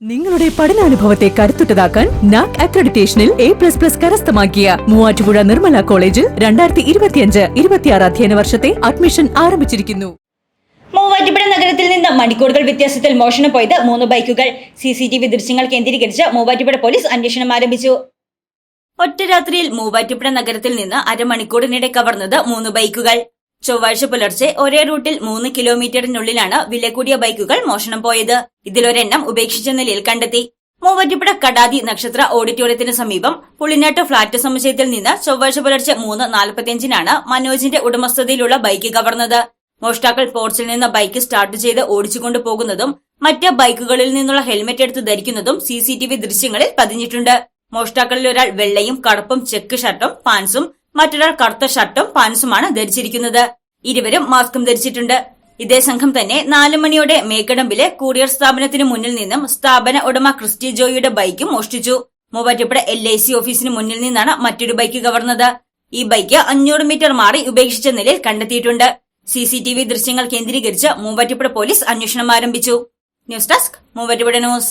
നിങ്ങളുടെ പഠനാനുഭവത്തെ കരുത്തുറ്റതാക്കാൻ നാക് അക്രഡിറ്റേഷനിൽ എ പ്ലസ് പ്ലസ് കരസ്ഥമാക്കിയ മൂവാറ്റുപുഴ നിർമ്മല കോളേജിൽ രണ്ടായിരത്തി ഇരുപത്തിയഞ്ച് ഇരുപത്തിയാറ് അധ്യയന വർഷത്തെ അഡ്മിഷൻ ആരംഭിച്ചിരിക്കുന്നു. മൂവാറ്റുപുഴ നഗരത്തിൽ നിന്ന് മണിക്കൂറുകൾ വ്യത്യാസത്തിൽ മോഷണം പോയത് മൂന്ന് ബൈക്കുകൾ. സി സി ടി വി ദൃശ്യങ്ങൾ കേന്ദ്രീകരിച്ച് മൂവാറ്റുപുഴ പോലീസ് അന്വേഷണം ആരംഭിച്ചു. ഒറ്റ രാത്രിയിൽ മൂവാറ്റുപുഴ നഗരത്തിൽ നിന്ന് അരമണിക്കൂറിനിടെ കവർന്നത് മൂന്ന് ബൈക്കുകൾ. ചൊവ്വാഴ്ച പുലർച്ചെ ഒരേ റൂട്ടിൽ മൂന്ന് കിലോമീറ്ററിനുള്ളിലാണ് വില കൂടിയ ബൈക്കുകൾ മോഷണം പോയത്. ഇതിലൊരെണ്ണം ഉപേക്ഷിച്ച നിലയിൽ കണ്ടെത്തി. മൂവാറ്റുപുഴ കടാതി നക്ഷത്ര ഓഡിറ്റോറിയത്തിന് സമീപം പുളിനാട്ട് ഫ്ളാറ്റ് സമുച്ചയത്തിൽ നിന്ന് ചൊവ്വാഴ്ച പുലർച്ചെ മൂന്ന് നാൽപ്പത്തിയഞ്ചിനാണ് മനോജിന്റെ ഉടമസ്ഥതയിലുള്ള ബൈക്ക് കവർന്നത്. മോഷ്ടാക്കൾ പോർച്ചിൽ നിന്ന് ബൈക്ക് സ്റ്റാർട്ട് ചെയ്ത് ഓടിച്ചുകൊണ്ടു പോകുന്നതും മറ്റ് ബൈക്കുകളിൽ നിന്നുള്ള ഹെൽമെറ്റ് എടുത്ത് ധരിക്കുന്നതും സിസിടിവി ദൃശ്യങ്ങളിൽ പതിഞ്ഞിട്ടുണ്ട്. മോഷ്ടാക്കളിൽ ഒരാൾ വെള്ളയും കറുപ്പും ചെക്ക് ഷർട്ടും പാൻസും മറ്റൊരാൾ കറുത്ത ഷർട്ടും പാൻസുമാണ് ധരിച്ചിരിക്കുന്നത്. ഇരുവരും മാസ്കും ധരിച്ചിട്ടുണ്ട്. ഇതേ സംഘം തന്നെ നാലു മണിയോടെ മേക്കടമ്പിലെ കൂറിയർ സ്ഥാപനത്തിന് മുന്നിൽ നിന്നും സ്ഥാപന ഉടമ ക്രിസ്റ്റി ജോയിയുടെ ബൈക്കും മോഷ്ടിച്ചു. മൂവാറ്റുപുഴ എൽ ഐ സി ഓഫീസിന് മുന്നിൽ നിന്നാണ് മറ്റൊരു ബൈക്ക് കവർന്നത്. ഈ ബൈക്ക് അഞ്ഞൂറ് മീറ്റർ മാറി ഉപേക്ഷിച്ച നിലയിൽ കണ്ടെത്തിയിട്ടുണ്ട്. സി സി ടി വി ദൃശ്യങ്ങൾ കേന്ദ്രീകരിച്ച് മൂവാറ്റുപുഴ പോലീസ് അന്വേഷണം ആരംഭിച്ചു. News desk Muvattupuzha news.